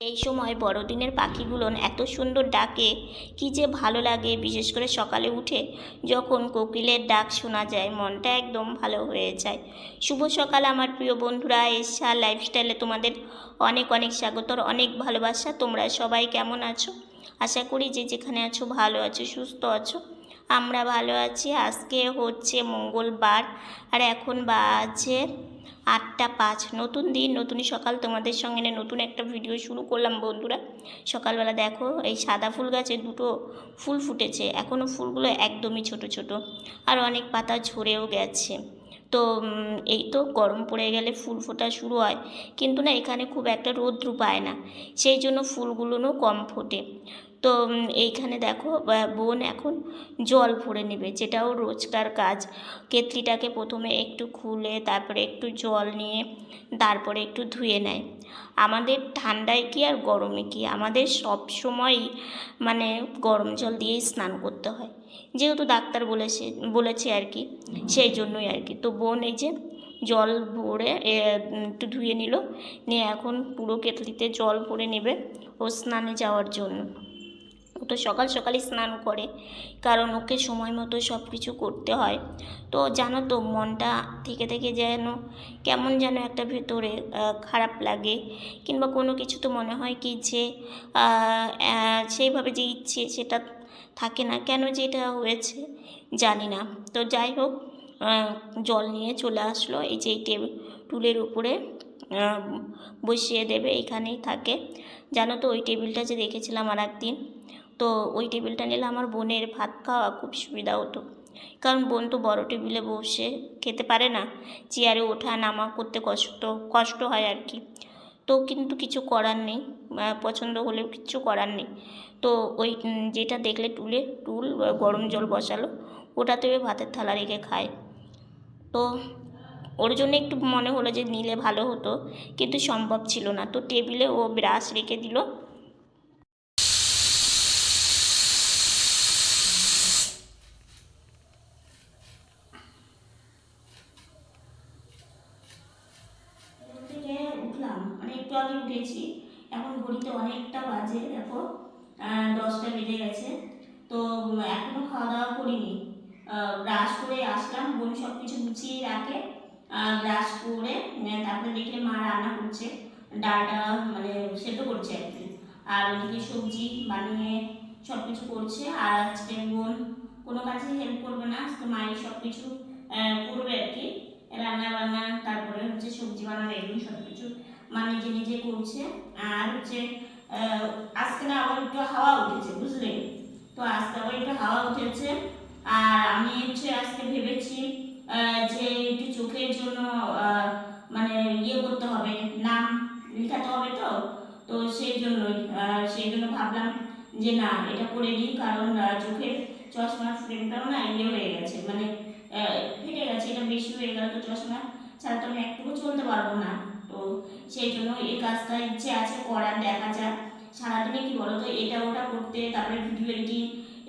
এই সময় বড়দিনের পাখিগুলো এত সুন্দর ডাকে, কি যে ভালো লাগে, বিশেষ করে সকালে উঠে যখন কোকিলের ডাক শোনা যায়, মনটা একদম ভালো হয়ে যায়। শুভ সকাল আমার প্রিয় বন্ধুরা এসা লাইফস্টাইলে তোমাদের অনেক অনেক স্বাগতর অনেক ভালোবাসা। তোমরা সবাই কেমন আছো? আশা করি যে যেখানে আছো ভালো আছো, সুস্থ আছো। আমরা ভালো আছি। আজকে হচ্ছে মঙ্গলবার আর এখন বাজে আটটা পাঁচ। নতুন দিন, নতুন সকাল। তোমাদের সঙ্গে নিয়ে নতুন একটা ভিডিও শুরু করলাম বন্ধুরা। সকালবেলা দেখো, এই সাদা ফুল গাছে দুটো ফুল ফুটেছে। এখনও ফুলগুলো একদমই ছোট ছোট। আর অনেক পাতা ঝরেও গেছে। তো এই তো গরম পড়ে গেলে ফুল ফোটা শুরু হয়। কিন্তু না, এখানে খুব একটা রৌদ্র পায় না। সেই জন্য ফুলগুলোও কম ফোটে। তো এইখানে দেখো বোন এখন জল ভরে নেবে, যেটাও রোজকার কাজ। কেতলিটাকে প্রথমে একটু খুলে, তারপরে একটু জল নিয়ে, তারপরে একটু ধুয়ে নেয়। আমাদের ঠান্ডায় কি আর গরমে কি? আমাদের সব সময়ই মানে গরম জল দিয়েই স্নান করতে হয়। যেহেতু ডাক্তার বলেছে বলেছে আর কি, সেই জন্যই আর কি। তো বোন এই যে জল ভরে একটু ধুয়ে নিল, নিয়ে এখন পুরো কেতলিতে জল ভরে নেবে, ও স্নানে যাওয়ার জন্য। ও তো সকাল সকালই স্নান করে, কারণ ওকে সময় মতো সব কিছু করতে হয়। তো জানো তো, মনটা থেকে থেকে যেন কেমন যেন একটা ভেতরে খারাপ লাগে, কিংবা কোনো কিছু তো মনে হয় কি যে সেইভাবে যে ইচ্ছে সেটা থাকে না, কেন যে এটা হয়েছে জানি না। তো যাই হোক জল নিয়ে চলে আসলো, এই যে এই টেবিল টুলের উপরে বসিয়ে দেবে, এখানেই থাকে। জানো তো, ওই টেবিলটা যে দেখেছিলাম আর একদিন তো ওই টেবিলটা নিলে আমার বোনের ভাত খাওয়া খুব সুবিধা হতো। কারণ বোন তো বড় টেবিলে বসে খেতে পারে না। চেয়ারে ওঠা, নামা করতে কষ্ট কষ্ট হয় আর কি। তো কিন্তু কিছু করার নেই। পছন্দ হলেও কিচ্ছু করার নেই। তো ওই যেটা দেখলে টুলে, টুল গরম জল বসালো ওটাতে ভাতের থালা রেখে খায়। তো ওর জন্য একটু মনে হলো যে নিলে ভালো হতো, কিন্তু সম্ভব ছিল না। তো টেবিলে ও ব্রাশ রেখে দিল ঘুম থেকে উঠলাম মানে একটু আগে উঠেছি এখন ঘড়িতে অনেকটা বাজে দেখো আহ, দশটা বেজে গেছে তো উম, এখনও খাওয়া দাওয়া করিনি। ব্রাশ করে আসলাম বোন সব কিছু গুছিয়ে রাখে। ব্রাশ করে তারপরে দেখলে মা রান্না করছে ডালটা মানে সেদ্ধ করছে আর কি। আর ওইদিকে সবজি বানিয়ে সব কিছু করছে আর আজকে বোন কোনো কাজে হেল্প করবে না আজকে মাই সব কিছু করবে আর কি। রান্না বান্না তারপরে হচ্ছে সবজি বানানো এগুলো সব কিছু মা নিজে নিজে করছে। আর হচ্ছে আজকে না আবার একটু হাওয়া উঠেছে বুঝলে? তো আজকে আবার একটু হাওয়া উঠেছে। আর আমি হচ্ছে আজকে ভেবেছি যে একটু চোখের জন্য মানে ইয়ে করতে হবে, নাম লেখাতে হবে তো। তো সেই জন্যই সেই জন্য ভাবলাম যে না, এটা করে নিই, কারণ চোখের চশমার ফ্রেমটাও না ইয়ে হয়ে গেছে মানে ফেটে গেছে, এটা বেশি হয়ে গেল তো চশমা ছাড়া তো আমি একটুকু চলতে পারব না। তো সেই জন্য এই কাজটা ইচ্ছে আছে, করার, দেখা যাক। সারাদিনে কি বলো তো, এটা ওটা করতে, তারপরে ভিডিও এডিটিং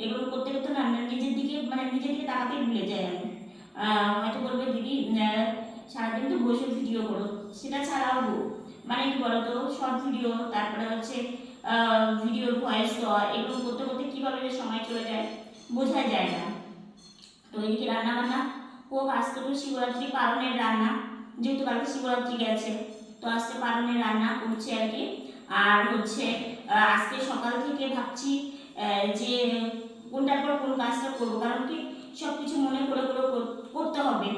এগুলো করতে করতে না নিজের দিকে মানে নিজের দিকে তাকাতেই ভুলে যাই আমি। হয়তো বলবে, দিদি সারাদিন তো বসে ভিডিও করো, সেটা ছাড়াও মানে কি বলো তো শর্ট ভিডিও তারপরে হচ্ছে ভিডিওর ভয়েস দেওয়া, এগুলো করতে করতে কীভাবে যে সময় চলে যায় বোঝা যায় না। তো এদিকে রান্না বান্না হোক আজকে তো শিবরাত্রি পালনের রান্না, যেহেতু কালকে শিবরাত্রি গেছে, তো আজকে পালনের রান্না করছে আর কি। আর হচ্ছে আজকে সকাল থেকে ভাবছি যে কোনটার পর কোন কাজটা করব। কারণ কি সব কিছু মনে করে করে করতে হবে।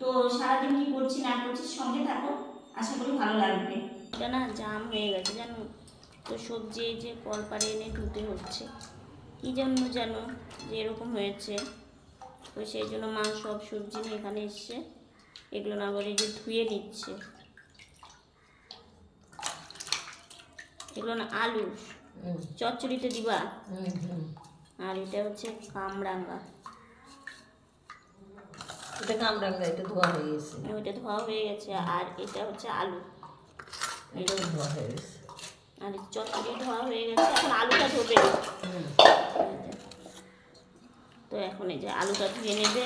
তো সারাদিন কি করছি না করছি সঙ্গে থাকো। আশা করি ভালো লাগবে। এটা না জাম হয়ে গেছে, জানো? তো সবজি যে কলপারে এনে ধুতে হচ্ছে। কী জন্য জানো? যে এরকম হয়েছে। তো সেই জন্য মা সব সবজি নিয়ে এখানে এসছে। এগুলো না এই যে ধুয়ে নিচ্ছে। এগুলো না আলু চচ্চড়িতে দিবা। আর এটা হচ্ছে কামরাঙ্গা। এটা কামরাঙ্গা এটা ধোয়া হয়ে গেছে। ওইটা ধোয়া হয়ে গেছে। আর এটা হচ্ছে আলু। এটা ধোয়া হয়ে গেছে। আর চচ্চড়ি ধোয়া হয়ে গেছে। এখন আলুটা ধোবে। তো এখন এই যে আলুটা ধুয়ে নেবে।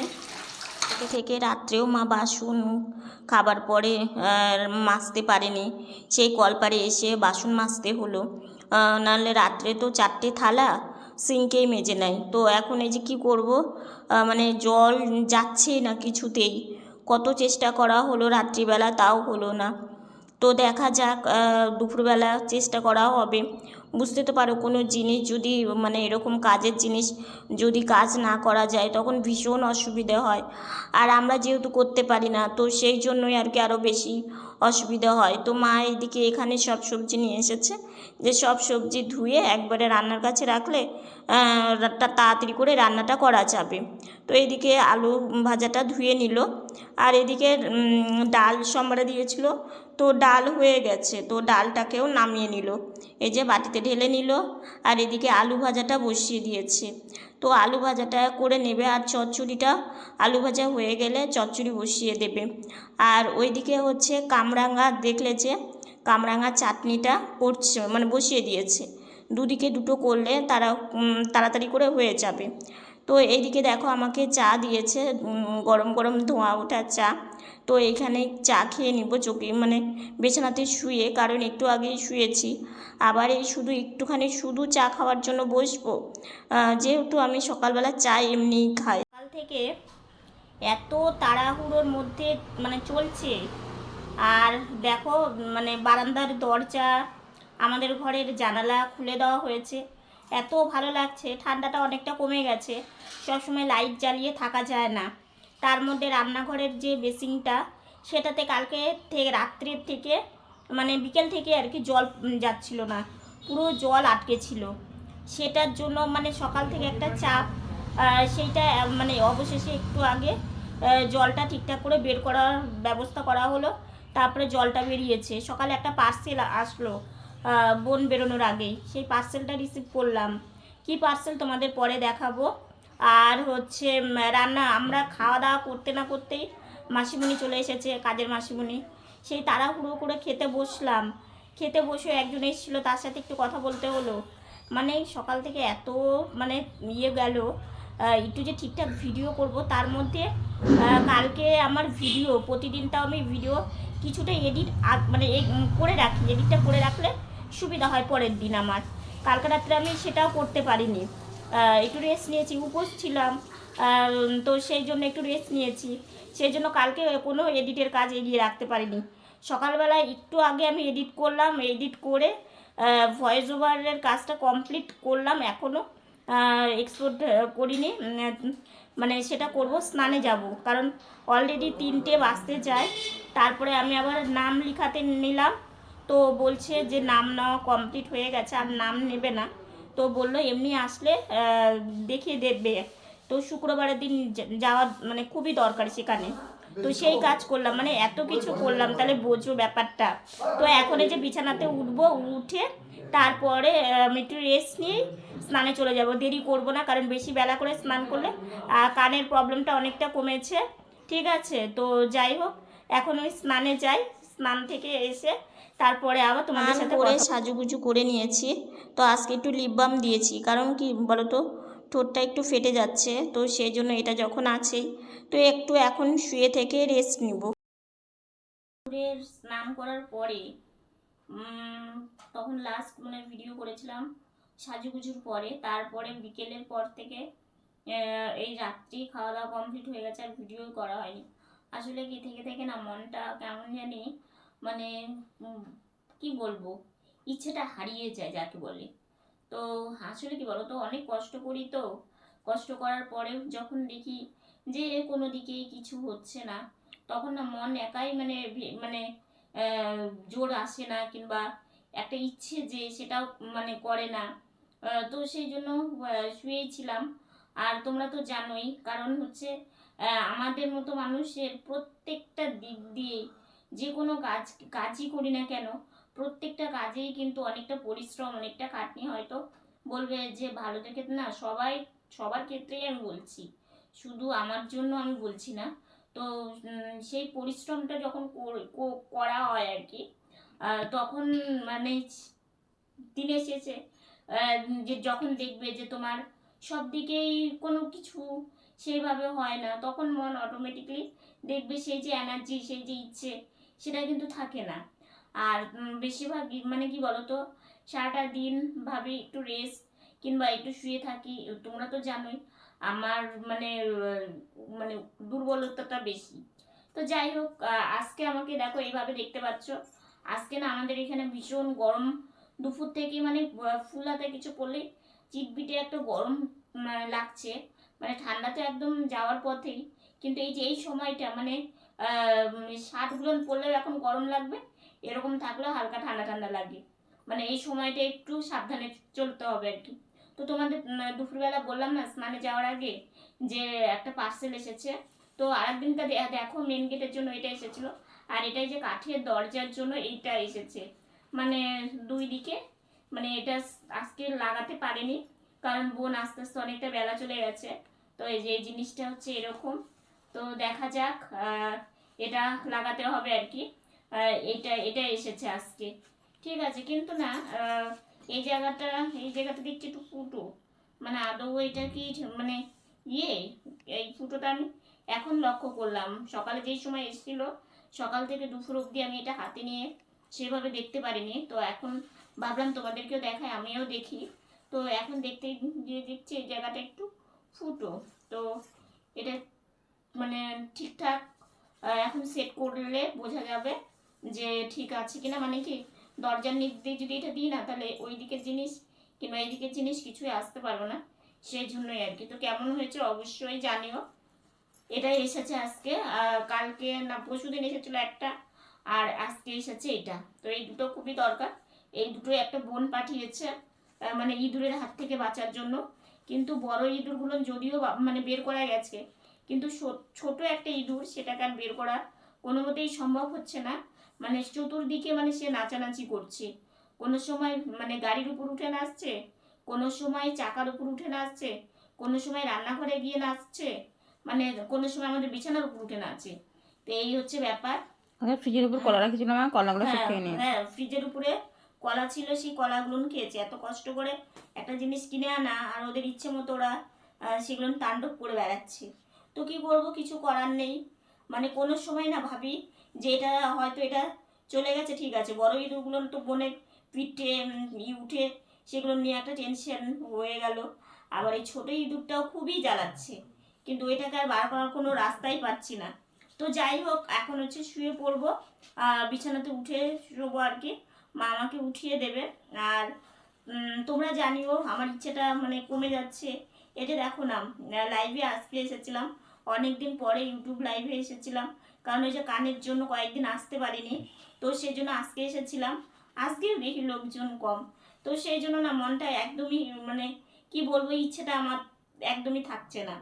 থেকে থেকে রাত্রেও মা বাসন খাবার পরে মাজতে পারেনি। সেই কলপারে এসে বাসন মাজতে হলো। নাহলে রাত্রে তো চারটে থালা, সিঙ্কেই মেজে নেয়। তো এখন এই যে কী করব? মানে জল যাচ্ছেই না কিছুতেই। কত চেষ্টা করা হলো রাত্রিবেলা, তাও হলো না। তো দেখা যাক দুপুরবেলা চেষ্টা করা হবে। বুঝতে তো পারো কোনো জিনিস যদি মানে এরকম কাজের জিনিস যদি কাজ না করা যায়, তখন ভীষণ অসুবিধে হয়। আর আমরা যেহেতু করতে পারি না, তো সেই জন্যই আর কি আরও বেশি অসুবিধা হয়। তো মা এইদিকে এখানে সব সবজি নিয়ে এসেছে। যে সব সবজি ধুয়ে একবারে রান্নার কাছে রাখলে তাড়াতাড়ি করে রান্নাটা করা যাবে। তো এদিকে আলু ভাজাটা ধুয়ে নিল। আর এদিকে ডাল সম্বারে দিয়েছিল। তো ডাল হয়ে গেছে। তো ডালটাকেও নামিয়ে নিল। এই যে বাটিতে ঢেলে নিল। আর এদিকে আলু ভাজাটা বসিয়ে দিয়েছে। তো আলু ভাজাটা করে নেবে আর চচ্চড়িটা আলু ভাজা হয়ে গেলে চচ্চড়ি বসিয়ে দেবে। আর ওইদিকে হচ্ছে কামরাঙা, দেখলে যে কামরাঙা চাটনিটা করছে মানে বসিয়ে দিয়েছে। দুদিকে দুটো করলে তারা তাড়াতাড়ি করে হয়ে যাবে। তো এইদিকে দেখো আমাকে চা দিয়েছে গরম গরম ধোঁয়া ওঠা চা। তো এইখানে চা খেয়ে নিব, চোখে মানে বিছানাতে শুয়ে, কারণ একটু আগেই শুয়েছি। আবার এই শুধু একটুখানি শুধু চা খাওয়ার জন্য বসবো। যেহেতু আমি সকালবেলা চা এমনিই খাই। সকাল থেকে এত তাড়াহুড়োর মধ্যে মানে চলছে। আর দেখো মানে বারান্দার দরজা, আমাদের ঘরের জানালা খুলে দেওয়া হয়েছে। এত ভালো লাগছে, ঠান্ডাটা অনেকটা কমে গেছে। সবসময় লাইট জ্বালিয়ে থাকা যায় না। তার মধ্যে রান্নাঘরের যে বেসিংটা সেটাতে কালকে থেকে রাত্রির থেকে মানে বিকেল থেকে আর কি জল যাচ্ছিল না। পুরো জল আটকে ছিল। সেটার জন্য মানে সকাল থেকে একটা চাপ সেইটা মানে অবশেষে একটু আগে জলটা ঠিকঠাক করে বের করার ব্যবস্থা করা হলো। তারপরে জলটা বেরিয়েছে। সকালে একটা পার্সেল আসলো। বোন বেরোনোর আগেই। সেই পার্সেলটা রিসিভ করলাম। কি পার্সেল তোমাদের পরে দেখাবো? আর হচ্ছে রান্না, আমরা খাওয়া দাওয়া করতে না করতেই মাসিমণি চলে এসেছে, কাজের মাসিমণি। সেই তাড়াহুড়ো করে খেতে বসলাম। খেতে বসে একজন এসেছিল, তার সাথে একটু কথা বলতে হলো। মানে সকাল থেকে এত মানে ইয়ে গেল একটু যে ঠিকঠাক ভিডিও করব, তার মধ্যে কালকে আমার ভিডিও প্রতিদিন তাও আমি ভিডিও কিছুটা এডিট মানে করে রাখি এডিটটা করে রাখলে সুবিধা হয় পরের দিন আমার। কালকে রাত্রে আমি সেটাও করতে পারিনি। একটু রেস্ট নিয়েছি, উপোস ছিলাম। তো সেই জন্য একটু রেস্ট নিয়েছি। সেই জন্য কালকে কোনো এডিটের কাজ এগিয়ে রাখতে পারিনি। সকালবেলায় একটু আগে আমি এডিট করলাম এডিট করে ভয়েস ওভারের কাজটা কমপ্লিট করলাম। এখনও এক্সপোর্ট করিনি। মানে সেটা করব, স্নানে যাব। কারণ অলরেডি তিনটে বাজতে যায়। তারপরে আমি আবার নাম লিখাতে নিলাম। তো বলছে যে নাম নেওয়া কমপ্লিট হয়ে গেছে, আর নাম নেবে না। তো বলল, এমনি আসলে দেখিয়ে দেবে। তো শুক্রবারের দিন যাওয়া মানে খুবই দরকার সেখানে। তো সেই কাজ করলাম মানে এত কিছু করলাম, তাহলে বোঝো ব্যাপারটা। তো এখন এই যে বিছানাতে উঠবো, উঠে তারপরে একটু রেস্ট নিয়ে স্নানে চলে যাব। দেরি করব না, কারণ বেশি বেলা করে স্নান করলে কানের প্রবলেমটা অনেকটা কমেছে। ঠিক আছে? তো যাই হোক, এখন ওই স্নানে যাই। স্নান থেকে এসে তারপরে আবার তোমাদের সাথে করে সাজুগুজু করে নিয়েছি। তো আজকে একটু লিপ বাম দিয়েছি। কারণ কি বলো তো ঠোঁটটা একটু ফেটে যাচ্ছে। তো সেই জন্য এটা যখন আছেই তো একটু এখন শুয়ে থেকে রেস্ট নিব। দুপুরের স্নান করার পরে উম, তখন লাস্ট মানে ভিডিও করেছিলাম সাজুগুজুর পরে। তারপরে বিকেলের পর থেকে এই রাত্রি খাওয়া দাওয়া কমপ্লিট হয়ে গেছে আর ভিডিও করা হয়নি। আসলে কি থেকে থেকে না মনটা কেমন জানি মানে কি বলব? ইচ্ছেটা হারিয়ে যায় যাকে বলে। তো আসলে কি বলো তো অনেক কষ্ট করি তো। কষ্ট করার পরেও যখন দেখি যে কোনো দিকে কিছু হচ্ছে না, তখন না মন একাই মানে মানে জোর আসে না কিংবা একটা ইচ্ছে যে সেটাও মানে করে না। তো সেই জন্য শুয়েছিলাম। আর তোমরা তো জানোই, কারণ হচ্ছে আমাদের মতো মানুষের প্রত্যেকটা দিক দিয়ে যে কোনো কাজ কাজই করি না কেন প্রত্যেকটা কাজেই কিন্তু অনেকটা পরিশ্রম অনেকটা খাটনি হয়তো বলবে যে ভালো দেখে না সবাই সবার ক্ষেত্রেই আমি বলছি। শুধু আমার জন্য আমি বলছি না। তো সেই পরিশ্রমটা যখন করা হয় আর কি তখন মানে শেষে আহ, যে যখন দেখবে যে তোমার সব দিকেই কোনো কিছু সেইভাবে হয় না তখন মন অটোমেটিকলি দেখবে সেই যে এনার্জি সেই যে ইচ্ছে সেটা কিন্তু থাকে না। আর উম, বেশিরভাগই মানে কি বলতো সারাটা দিন ভাবি একটু রেস্ট কিংবা একটু শুয়ে থাকি তোমরা তো জানোই আমার মানে মানে দুর্বলতাটা বেশি। তো যাই হোক আজকে আমাকে দেখো এইভাবে দেখতে পাচ্ছ। আজকে না আমাদের এখানে ভীষণ গরম। দুপুর থেকে মানে ফুল হাতে কিছু পরলে চিটবিটে একটা গরম মানে লাগছে। মানে ঠান্ডাতে একদম যাওয়ার পথেই। কিন্তু এই যে এই সময়টা মানে শার্টগুলো পরলেও এখন গরম লাগবে, এরকম থাকলেও হালকা ঠান্ডা ঠান্ডা লাগে। মানে এই সময়টা একটু সাবধানে চলতে হবে আর কি। তো তোমাদের দুপুরবেলা বললাম না, স্নানে যাওয়ার আগে যে একটা পার্সেল এসেছে, তো আরেকদিনটা দেখো মেন গেটের জন্য এটা এসেছিল। আর এটাই যে কাঠের দরজার জন্য এইটা এসেছে। মানে দুই দিকে মানে এটা আজকে লাগাতে পারেনি, কারণ বোন আস্তে আস্তে অনেকটা বেলা চলে গেছে। তো এই যে, এই জিনিসটা হচ্ছে এরকম। তো দেখা যাক এটা লাগাতে হবে আর কি। এটা এটা এসেছে আজকে। ঠিক আছে, কিন্তু না এই জায়গাটা এই জায়গাটা দেখছি একটু ফুটো। মানে আদৌ এটা কি মানে ইয়ে? এই ফুটোটা আমি এখন লক্ষ্য করলাম। সকালে যেই সময় এসেছিল, সকাল থেকে দুপুর অবধি আমি এটা হাতে নিয়ে সেভাবে দেখতে পারিনি। তো এখন ভাবলাম তোমাদেরকেও দেখাই, আমিও দেখি। তো এখন দেখতে গিয়ে দেখছি এই জায়গাটা একটু ফুটো। তো এটা মানে ঠিকঠাক এখন সেট করলে বোঝা যাবে যে ঠিক আছে কিনা। মানে কি, দরজার নিচ দিয়ে যদি এটা দিই না, তাহলে ওই দিকের জিনিস কিংবা এই দিকের জিনিস কিছুই আসতে পারব না। সেই জন্যই আর কি। তো কেমন হয়েছে অবশ্যই জানিও। এটাই এসেছে আজকে। কালকে না পরশু দিন এসেছিল একটা, আর আজকে এসেছে এটা। তো এই দুটো খুবই দরকার। এই দুটোই একটা বোন পাঠিয়েছে মানে ইঁদুরের হাত থেকে বাঁচার জন্য। কিন্তু বড় ইঁদুরগুলো যদিও মানে বের করা গেছে কিন্তু ছোট একটা ইঁদুর সেটাকে আর বের করা কোনো মতেই সম্ভব হচ্ছে না। মানে চতুর্দিকে মানে সে নাচানাচি করছে। কোনো সময় মানে গাড়ির উপর উঠে নাচছে কোনো সময় চাকার উপর উঠে নাচছে কোনো সময় রান্নাঘরে গিয়ে নাচছে মানে কোনো সময় আমাদের বিছানার উপর উঠে নাচে। তো এই হচ্ছে ব্যাপার। ফ্রিজের উপর কলা রেখেছিলাম আর কলাগুলো সব হ্যাঁ খেয়ে নিয়েছে। হ্যাঁ ফ্রিজের উপরে কলা ছিল সেই কলাগুলো খেয়েছে। এত কষ্ট করে একটা জিনিস কিনে আনা আর ওদের ইচ্ছে মতো ওরা সেগুলো তাণ্ডব করে বেড়াচ্ছে। তো কি করব কিছু করার নেই। মানে কোনো সময় না ভাবি যে এটা হয়তো এটা চলে গেছে, ঠিক আছে। বড় ইঁদুরগুলো তো বোনের পিঠে ই উঠে, সেগুলো নিয়ে একটা টেনশন হয়ে গেল। আবার এই ছোটো ইঁদুরটাও খুবই জ্বালাচ্ছে। কিন্তু এটাকে আর বার করার কোনো রাস্তাই পাচ্ছি না। তো যাই হোক, এখন হচ্ছে শুয়ে পড়ব। বিছানাতে উঠে শোবো আর কি। মা আমাকে উঠিয়ে দেবে। আর তোমরা জানিও, আমার ইচ্ছেটা মানে কমে যাচ্ছে। এটা দেখো না লাইভে আজকে এসেছিলাম। অনেক দিন পরে ইউটিউব লাইভে এসেছিলাম। কারণ ওই যে কানের জন্য কয়েকদিন আসতে পারিনি। তো সেই জন্য আজকে এসেছিলাম। আজকেও দেখি লোকজন কম। তো সেই জন্য না মনটা একদমই মানে কি বলব, ইচ্ছেটা আমার একদমই থাকছে না।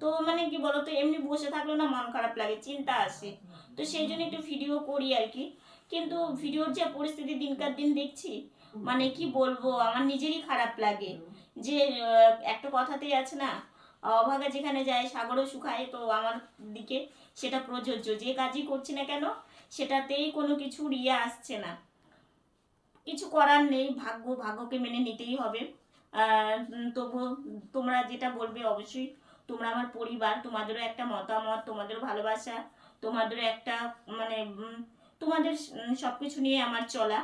তো মানে কি বলতো, এমনি বসে থাকলেও না মন খারাপ লাগে, চিন্তা আসে। তো সেই জন্য একটু ভিডিও করি আর কি। কিন্তু ভিডিওর যে পরিস্থিতি দিনকার দিন দেখছি মানে কি বলব, আমার নিজেরই খারাপ লাগে। যে একটা কথাতেই আছে না অভাগা যেখানে যায়, সাগরও শুকায়, তো আমার দিকে সেটা প্রযোজ্য। যে কাজই করছি না কেন, সেটাতেই কোনো কিছু ইয়ে আসছে না। কিছু করার নেই, ভাগ্য, ভাগ্যকে মেনে নিতেই হবে। তবু তোমরা যেটা বলবে অবশ্যই, তোমরা আমার পরিবার, তোমাদেরও একটা মতামত, তোমাদেরও ভালোবাসা, তোমাদেরও একটা মানে তোমাদের সব কিছু নিয়ে আমার চলা।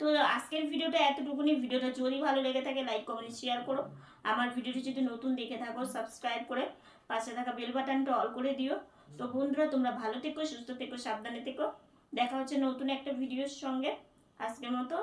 তো আজকের ভিডিওটা এতটুকুনি। ভিডিওটা যদি ভালো লেগে থাকে লাইক কমেন্ট শেয়ার করো। আমার ভিডিওটি যদি নতুন দেখে থাকো সাবস্ক্রাইব করে পাশে থাকা বেল বাটনটা অল করে দিও। তো বন্ধুরা, তোমরা ভালো থেকো, সুস্থ থেকো, সাবধানে থেকো। দেখা হচ্ছে নতুন একটা ভিডিওর সঙ্গে। আজকের মতো।